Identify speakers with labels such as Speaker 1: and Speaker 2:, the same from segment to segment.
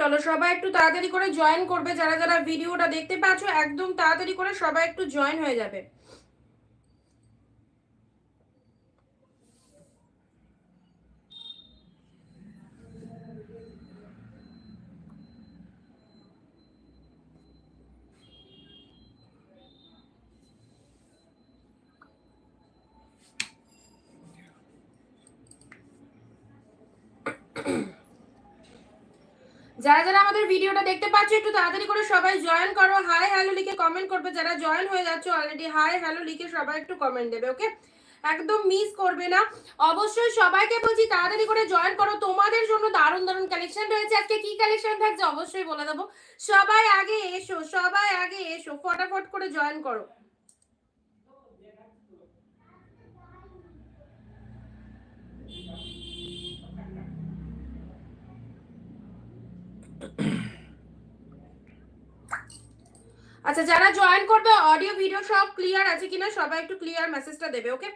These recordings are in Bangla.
Speaker 1: চলো সবাই একটু তাড়াতাড়ি করে জয়েন করবে। যারা যারা ভিডিওটা দেখতে পাচ্ছ, একদম তাড়াতাড়ি করে সবাই একটু জয়েন হয়ে যাবে। যারা যারা আমাদের ভিডিওটা দেখতে পাচ্ছ, একটু তাড়াতাড়ি করে সবাই জয়েন করো। হাই হ্যালো লিখে কমেন্ট করবে। যারা জয়েন হয়ে যাচ্ছে অলরেডি হাই হ্যালো লিখে সবাই একটু কমেন্ট দেবে ওকে একদম মিস করবে না। অবশ্যই সবাইকে বলছি, তাড়াতাড়ি করে জয়েন করো। তোমাদের জন্য দারুণ দারুণ কালেকশন রয়েছে। আজকে কি কালেকশন থাকছে? অবশ্যই বলে দেবো। সবাই আগে এসো, সবাই আগে এসো। ফটাফট করে জয়েন করো। আচ্ছা যারা জয়েন করবে অডিও ভিডিও সব ক্লিয়ার আছে কিনা সবাই একটু ক্লিয়ার মেসেজটা দেবে okay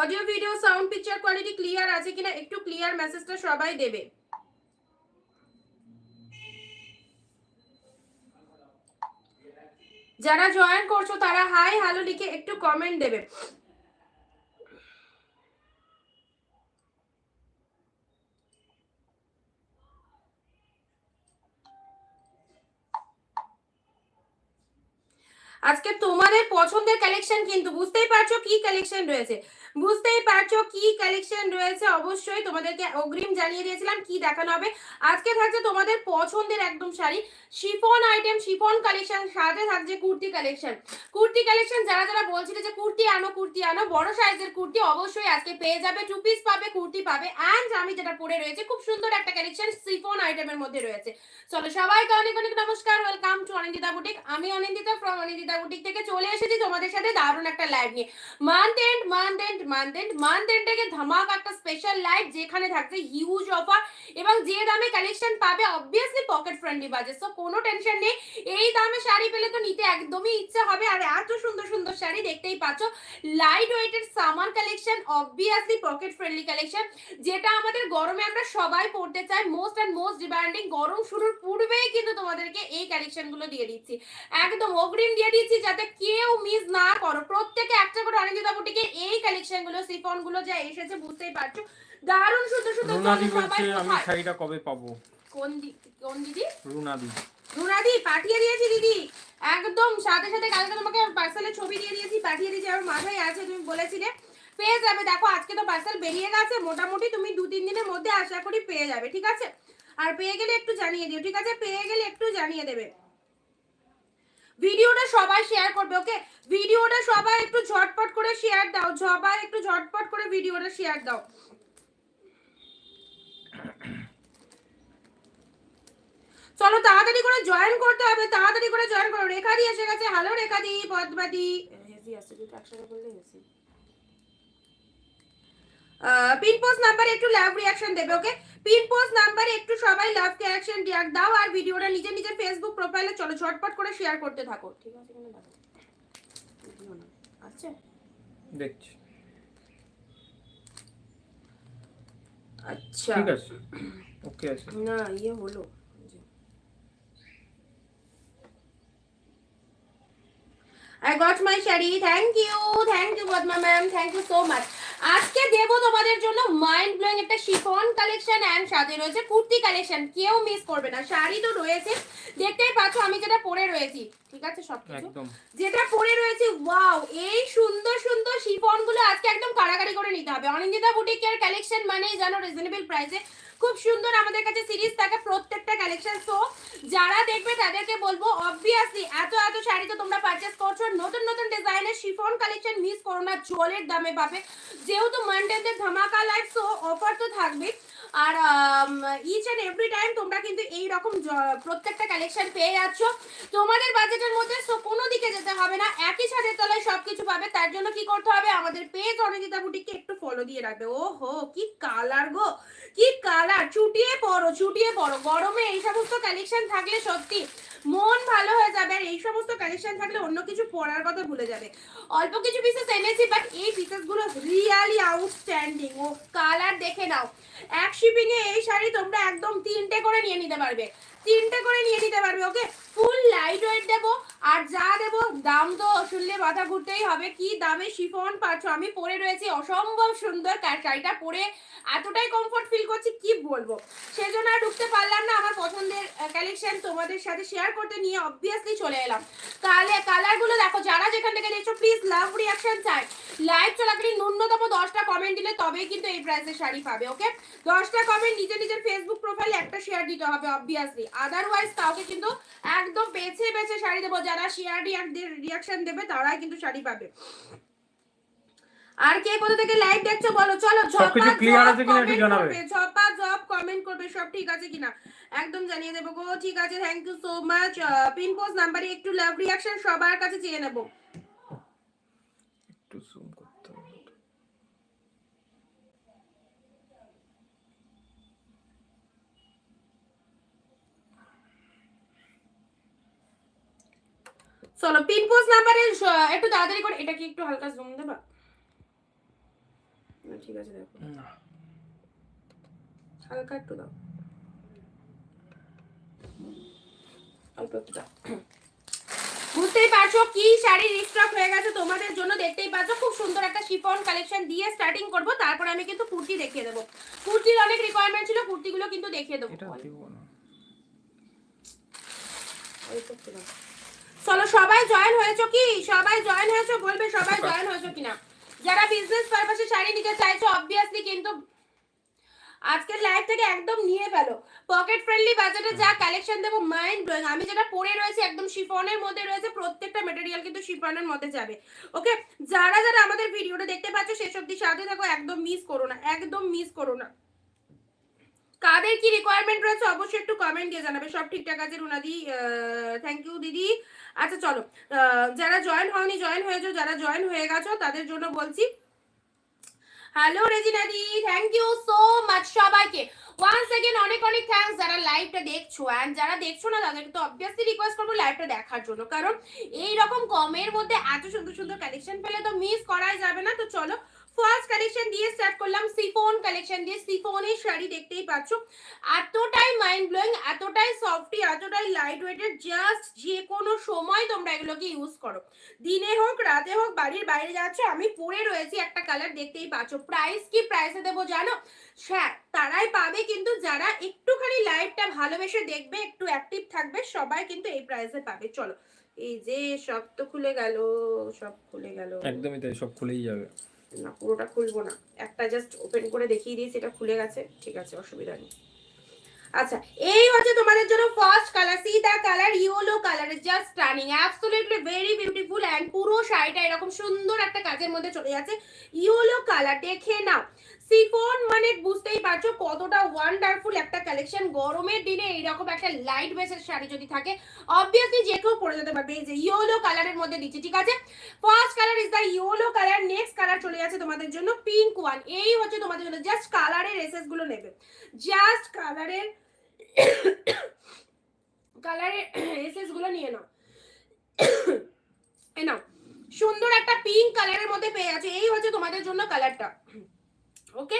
Speaker 1: audio video sound picture quality clear আছে কিনা একটু ক্লিয়ার মেসেজটা সবাই দেবে। যারা জয়েন করছ, তারা হাই হ্যালো লিখে একটু কমেন্ট দেবে। আজকে তোমাদের পছন্দের কালেকশন কিন্তু বুঝতেই পারছ কি কালেকশন রয়েছে? বুঝতেই পারছ কি কালেকশন রয়েছে? অবশ্যই তোমাদেরকে অগ্রিম জানিয়ে দিয়েছিলাম কি দেখানো হবে। আজকে থাকছে তোমাদের পছন্দের একদম sari, chiffon item chiffon collection সাথে থাকছে কুর্তি কালেকশন কুর্তি কালেকশন যারা যারা বলছিল যে কুর্তি আনো কুর্তি আনো, বড় সাইজের কুর্তি অবশ্যই আজকে পেয়ে যাবে টু পিস পাবে, কুর্তি পাবে অ্যান্ড আমি যেটা পরে রয়েছে, খুব সুন্দর একটা কালেকশন শিফন আইটেমের মধ্যে রয়েছে। চলো সবাইকে অনেক অনেক নমস্কার ওয়েলকাম টু অনিন্দিতা বুটিক আমি অনিন্দিতা ফ্রম অনিন্দিতা বুটিক থেকে চলে এসেছি তোমাদের সাথে দারুণ একটা লাইভ নিয়ে। Month end month end end থেকে ধামাক একটা স্পেশাল লাইভ যেখানে থাকছে হিউজ অফার এবং যে দামে কালেকশন পাবে obviously pocket friendly budget so কোনো টেনশন নেই। এই দামে শাড়ি পেলে তো নিতে একদমই ইচ্ছা হবে, আর এত সুন্দর সুন্দর শাড়ি দেখতেই পাচ্ছ। Light weighted summer collection obviously pocket friendly collection যেটা আমাদের গরমে আমরা সবাই পড়তে চাই। মোস্ট অ্যান্ড মোস্ট ডিমান্ডিং গরম শুরুর পূর্বেই কিন্তু তোমাদেরকে এই কালেকশনগুলো দিয়ে দিচ্ছি। একদম অগ্রিম দিয়ে দিচ্ছি যাতে কেউ মিস না বুটিকে এই কালেকশনগুলো সিফনগুলো যা এসেছে বুঝতেই পারছ। দারুণ সুন্দর সুন্দর
Speaker 2: রুনাদি বলছে আমি শাড়িটা কবে পাবো?
Speaker 1: কোন কোন দিদি?
Speaker 2: রুনাদি
Speaker 1: রুনাদি পাঠিয়ে দিয়েছি দিদি। একদম সাথে সাথে কালকে তোমাকে পার্সেলে ছবি দিয়ে দিয়েছি পাঠিয়ে দিয়েছি আমার মাথায় আছে তুমি বলেছিলে। পেয়ে যাবে। দেখো আজকে তো পার্সেল বেরিয়ে গেছে। মোটামুটি তুমি দু তিন দিনের মধ্যে আশা করি পেয়ে যাবে ঠিক আছে? আর পেয়ে গেলে একটু জানিয়ে দিও ঠিক আছে? পেয়ে গেলে একটু জানিয়ে দেবে। ভিডিওটা সবাই শেয়ার করবে ওকে ভিডিওটা সবাই একটু ঝটপট করে শেয়ার দাও, সবাই একটু ঝটপট করে ভিডিওটা শেয়ার দাও। চলো তাড়াতাড়ি করে জয়েন করতে হবে, তাড়াতাড়ি করে জয়েন করো। রেখা দিয়ে এসে গেছে। হ্যালো রেখা দি পদ্মাদি হেসি, আসছে। একসাথে বললে হেজি পিন পোস্ট নাম্বারে একটু লাভ রিয়াকশন দেবে ওকে পিন পোস্ট নাম্বারে একটু সবাই লাভ রিয়াকশন দাও আর ভিডিওটা নিজের নিজের ফেসবুক প্রোফাইলে চলো ঝটপট করে শেয়ার করতে থাকো। ঠিক আছে কিনা দেখো না আচ্ছা।
Speaker 2: দেখছি।
Speaker 1: আচ্ছা।
Speaker 2: ঠিক আছে। ওকে আছে।
Speaker 1: না ইয়ে হলো। I got my sari thank you thank you Padma ma'am thank you so much আজকে দেব তোমাদের জন্য মাইন্ড ব্লোয়িং একটা শিফন কালেকশন এন্ড সাথে রয়েছে কুর্তি কালেকশন কেউ মিস করবে না। শাড়ি তো রয়েছে। দেখতেই পাচ্ছ আমি যেটা পরে রয়েছি। ঠিক আছে সব কিছু যেটা পরে রয়েছে ওয়াও এই সুন্দর সুন্দর শিফনগুলো আজকে একদম কাড়াকাড়ি করে নিতে হবে। অনিন্দিতা বুটিকের কালেকশন মানেই জানো রিজনেবল প্রাইসে খুব সুন্দর আমাদের কাছে সিরিজ থাকে প্রত্যেকটা কালেকশন সো যারা দেখবে তাদেরকে বলব অবভিয়াসলি এত এত শাড়ি তো তোমরা পারচেস করছ। নতুন নতুন ডিজাইনের শিফন কালেকশন মিস করো না, জলের দামে পাবে। যেহেতু মানডেতে ধামাকা লাইফ সো অফার তো থাকবে আর ইচ অ্যান্ড এভরি টাইম তোমরা কিন্তু এই রকম প্রত্যেকটা কালেকশন পেয়ে যাচ্ছ। তোমাদের বাজেটের মধ্যে সো কোনো দিকে যেতে হবে না, একই ছাদের তলায় সবকিছু পাবে। তার জন্য কি করতে হবে? আমাদের পেজ অনিন্দিতা বুটিককে একটু ফলো দিয়ে রাখবে। ও হো কি কালার গো! কি কালার ছুটিয়ে পড়ো ছুটিয়ে পড়ো গরমে এই সমস্ত কালেকশন থাকলে সত্যি মন ভালো হয়ে যাবে আর এই সমস্ত কালেকশন থাকলে অন্য কিছু পড়ার কথা ভুলে যাবে। অল্প কিছু পিসেস এনেছি বাট এই পিসেসগুলো রিয়ালি আউটস্ট্যান্ডিং ও কালার দেখে নাও। এক শিপিং এ এই শাড়ি তোমরা একদম তিনটে করে নিয়ে নিতে পারবে। তিনটে করে নিয়ে নিতে পারবে ওকে ফুল লাইট ওয়েট দেবো, আর যা দেবো, দাম তো শুনলে মাথা ঘুরতেই হবে। কি দামে শিফন পাচ্ছ? আমি পরে রয়েছি, অসম্ভব সুন্দর শাড়িটা পরে এতটাই কমফোর্ট ফিল করছি, কি বলব? সেজন্য আর ঢুকতে পারলাম না, আমার পছন্দের কালেকশন তোমাদের সাথে শেয়ার করতে নিয়ে অবভিয়াসলি চলে এলাম। তাহলে কালারগুলো দেখো, যারা যেখান থেকে দেখছ প্লিজ লাভ রিয়াকশন চাই। লাইভ চলাকালীন ন্যূনতম দশটা কমেন্ট দিলে তবেই কিন্তু এই প্রাইসে শাড়ি পাবে ওকে দশটা কমেন্ট নিজের নিজের ফেসবুক প্রোফাইলে একটা শেয়ার দিতে হবে অবভিয়াসলি আদারওয়াইজ কাউকে কিন্তু একদম বেছে বেছে শাড়ি দেবো। যারা শেয়ার রিয়াকশন দেবে তারাই কিন্তু শাড়ি পাবে। আর কে কোথা থেকে লাইভ দেখছ বলো? চলো ঝপা ঝপ
Speaker 2: আছে কিনা জানাবে।
Speaker 1: ঝপা জব কমেন্ট করবে সব ঠিক আছে কিনা? একদম জানিয়ে দেবো গো ঠিক আছে thank you so much pin post নাম্বারে একটু লাভ রিয়াকশন সবার কাছে চেয়ে নেব।
Speaker 2: একটু
Speaker 1: চলো পিন পোস্ট নাম্বারে একটু তাড়াতাড়ি করে। এটা কি একটু হালকা জুম দেবা? না, ঠিক আছে দেখো। হালকা একটু দাও। অল্প একটু দাও। বুঝতেই পারছ কি শাড়ি রিস্টক হয়ে গেছে তোমাদের জন্য? দেখতেই পাচ্ছ খুব সুন্দর একটা শিফন কালেকশন দিয়ে স্টার্টিং করব তারপর আমি কিন্তু কুর্তি দেখিয়ে দেবো। কুর্তির অনেক রিকোয়ারমেন্ট ছিল কুর্তিগুলো কিন্তু দেখিয়ে দেবো।
Speaker 2: এটা দিব না।
Speaker 1: চলো সবাই জয়েন হয়েছো কি? সবাই জয়েন হয়েছো বলবে সবাই জয়েন হয়েছো কিনা। যারা বিজনেস পারপাসে শাড়ি নিতে চাইছো অবভিয়াসলি কিন্তু আজকের লাইভ থেকে একদম নিয়ে ফেলো। পকেট ফ্রেন্ডলি বাজেটে যা কালেকশন দেবো মাইন্ড ব্লোয়িং আমি যেটা পরে রয়েছে একদম শিফনের মধ্যে রয়েছে প্রত্যেকটা মেটেরিয়াল কিন্তু শিফনের মধ্যে যাবে। ওকে যারা যারা আমাদের ভিডিওটা দেখতে পাচ্ছ সেসব অব্দি সাথে থাকো একদম মিস করো না একদম মিস করো না। কাদের কি রিকোয়ারমেন্ট রয়েছে অবশ্যই একটু কমেন্ট দিয়ে জানাবে। সব ঠিকঠাক আছে রুনাদি? থ্যাংক ইউ দিদি। আচ্ছা চলো। যারা জয়েন হয়নি জয়েন হয়েছো, যারা জয়েন হয়ে গেছো, তাদের জন্য বলছি। হ্যালো রেজিনা দি থ্যাংক ইউ সো মাচ সবাইকে। ওয়ান্স সেকেন্ড অনেক অনেক থ্যাঙ্কস যারা লাইভটা দেখছ। অ্যান্ড যারা দেখছ না, তাদেরকে তো অবভিয়াসলি রিকোয়েস্ট করব লাইভটা দেখার জন্য। কারণ এই রকম কমের মধ্যে এত সুন্দর সুন্দর কালেকশন পেলে তো মিস করাই যাবে না। তো চলো ফার্স্ট কালেকশন দিয়ে স্টার্ট করলাম সিফোন কালেকশন দিয়ে। সিফোনের শাড়ি দেখতেই পাচ্ছ। এতটাই মাইন্ড ব্লোয়িং এতটাই সফটি এতটাই লাইট ওয়েটেড জাস্ট যে কোনো সময় তোমরা এগুলোকে ইউজ করো। দিনে হোক, রাতে হোক, বাড়ির বাইরে যাচ্ছ আমি পরে রয়েছি একটা কালার দেখতেই পাচ্ছ। প্রাইস কি প্রাইসে দেবো জানো? হ্যাঁ তারাই পাবে কিন্তু যারা একটুখানি লাইভটা ভালোবেসে দেখবে, একটু অ্যাক্টিভ থাকবে, সবাই কিন্তু এই প্রাইসে পাবে। চলো, এই যে সব তো খুলে গেল, সব খুলে গেল।
Speaker 2: একদমই তাই, সব খুলেই যাবে।
Speaker 1: না, পুরোটা খুলবো না। একটা জাস্ট ওপেন করে দেখিয়ে দিয়েছি এটা খুলে গেছে, ঠিক আছে, অসুবিধা নেই। আচ্ছা এই হচ্ছে তোমাদের জন্য first colour সিদা colour yellow colour just stunning absolutely very beautiful and পুরো শাড়িটা এরকম সুন্দর একটা কাজের মধ্যে চলে যাচ্ছে। ইয়েলো কালার দেখে নাও। সিফন মানে বুঝতেই পারছ কতটা ওয়ান্ডারফুল একটা কালেকশন গরমের দিনে এইরকম একটা লাইট বেসের শাড়ি যদি থাকে অবভিয়াসলি যে কেউ পরে যেতে পারবে। এই যে ইয়েলো কালারের মধ্যে দিচ্ছে, ঠিক আছে? First colour is the yellow colour next colour চলে যাচ্ছে তোমাদের জন্য পিঙ্ক ওয়ান এই হচ্ছে তোমাদের জন্য জাস্ট কালারের এসেসগুলো নেবে। জাস্ট কালারের কালারের এসেসগুলো নিয়ে নাও। এই নাও। সুন্দর একটা পিঙ্ক কালারের মধ্যে পেয়ে আছে এই হচ্ছে তোমাদের জন্য কালারটা ওকে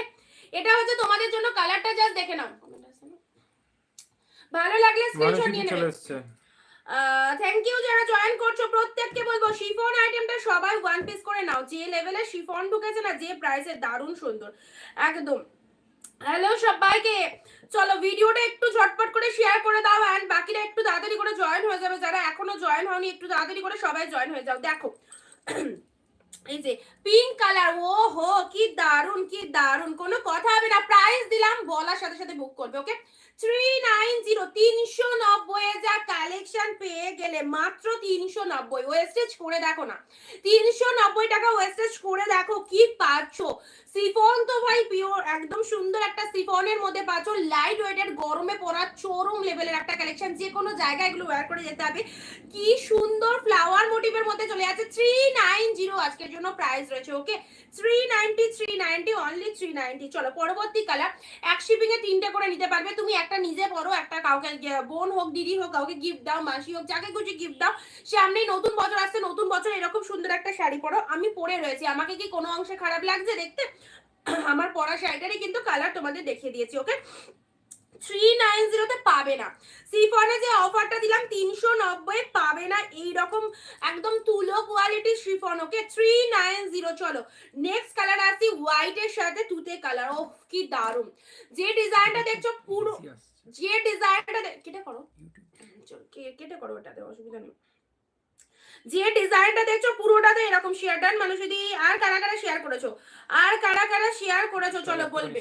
Speaker 1: এটা হচ্ছে তোমাদের জন্য কালারটা জাস্ট দেখে নাও। ভালো লাগলে স্ক্রিনশট নিয়ে নেবে। থ্যাংক ইউ যারা জয়েন করছ প্রত্যেককে বলব শিফন আইটেমটা সবাই ওয়ান পিস করে নাও। যে লেভেলে শিফন ঢুকেছে না যে প্রাইসে দারুণ সুন্দর। একদম। হ্যালো সবাইকে। চলো ভিডিওটা একটু ঝটপট করে শেয়ার করে দাও অ্যান্ড বাকিরা একটু তাড়াতাড়ি করে জয়েন হয়ে যাবে। যারা এখনও জয়েন হয়নি একটু তাড়াতাড়ি করে সবাই জয়েন হয়ে যাও। দেখো এই যে পিঙ্ক কালার ও হো কি দারুণ কি দারুণ কোনো কথা হবে না প্রাইস দিলাম বলার সাথে সাথে বুক করবে ওকে থ্রি নাইন জিরো তিনশো নব্বই যা কালেকশন পেয়ে গেলে মাত্র তিনশো নব্বই। ওয়েস্টেজ করে দেখো না। তিনশো নব্বই টাকা ওয়েস্টেজ করে দেখো কি পাচ্ছ। সিফন তো ভাই পিওর একদম সুন্দর একটা সিফনের মধ্যে পাচ্ছ। লাইট ওয়েটের গরমে পড়া চরম লেভেলের একটা কালেকশন যে কোনো জায়গায় এগুলো ওয়্যার করে যেতে হবে। কি সুন্দর ফ্লাওয়ার মোটিভের মধ্যে চলে যাচ্ছে থ্রি নাইন জিরো আজকের জন্য প্রাইস রয়েছে okay three ninety three ninety only three ninety চলো, পরবর্তী কালার এক শিপিং এ তিনটে করে নিতে পারবে। তুমি একটা নিজে পরো, একটা কাউকে বোন হোক, দিদি হোক, কাউকে গিফট দাও, মাসি হোক, যাকে খুশি গিফট দাও সামনেই নতুন বছর আসছে, নতুন বছর এরকম সুন্দর একটা শাড়ি পরো। আমি পরে রয়েছি। আমাকে কি কোনো অংশে খারাপ লাগছে দেখতে? আমার পড়া শাড়িটারই কিন্তু কালার তোমাদের দেখিয়ে দিয়েছি ওকে থ্রি নাইন জিরোতে পাবে না। সিফনে যে অফারটা দিলাম তিনশো নব্বই পাবে না। এইরকম একদম তুলো কোয়ালিটির chiffon okay three nine zero চলো। নেক্সট কালার আসি হোয়াইটের সাথে তুতে কালার ও কি দারুণ। যে ডিজাইনটা দেখছ পুরো যে ডিজাইনটা কেটে করো। কেটে করো ওটাতে অসুবিধা নেই। যে ডিজাইনটা দেখছ পুরোটাতে এরকম শেয়ার ডান মানুষ যদি আর কারা কারা শেয়ার করেছ আর কারা কারা শেয়ার করেছ চলো বলবে।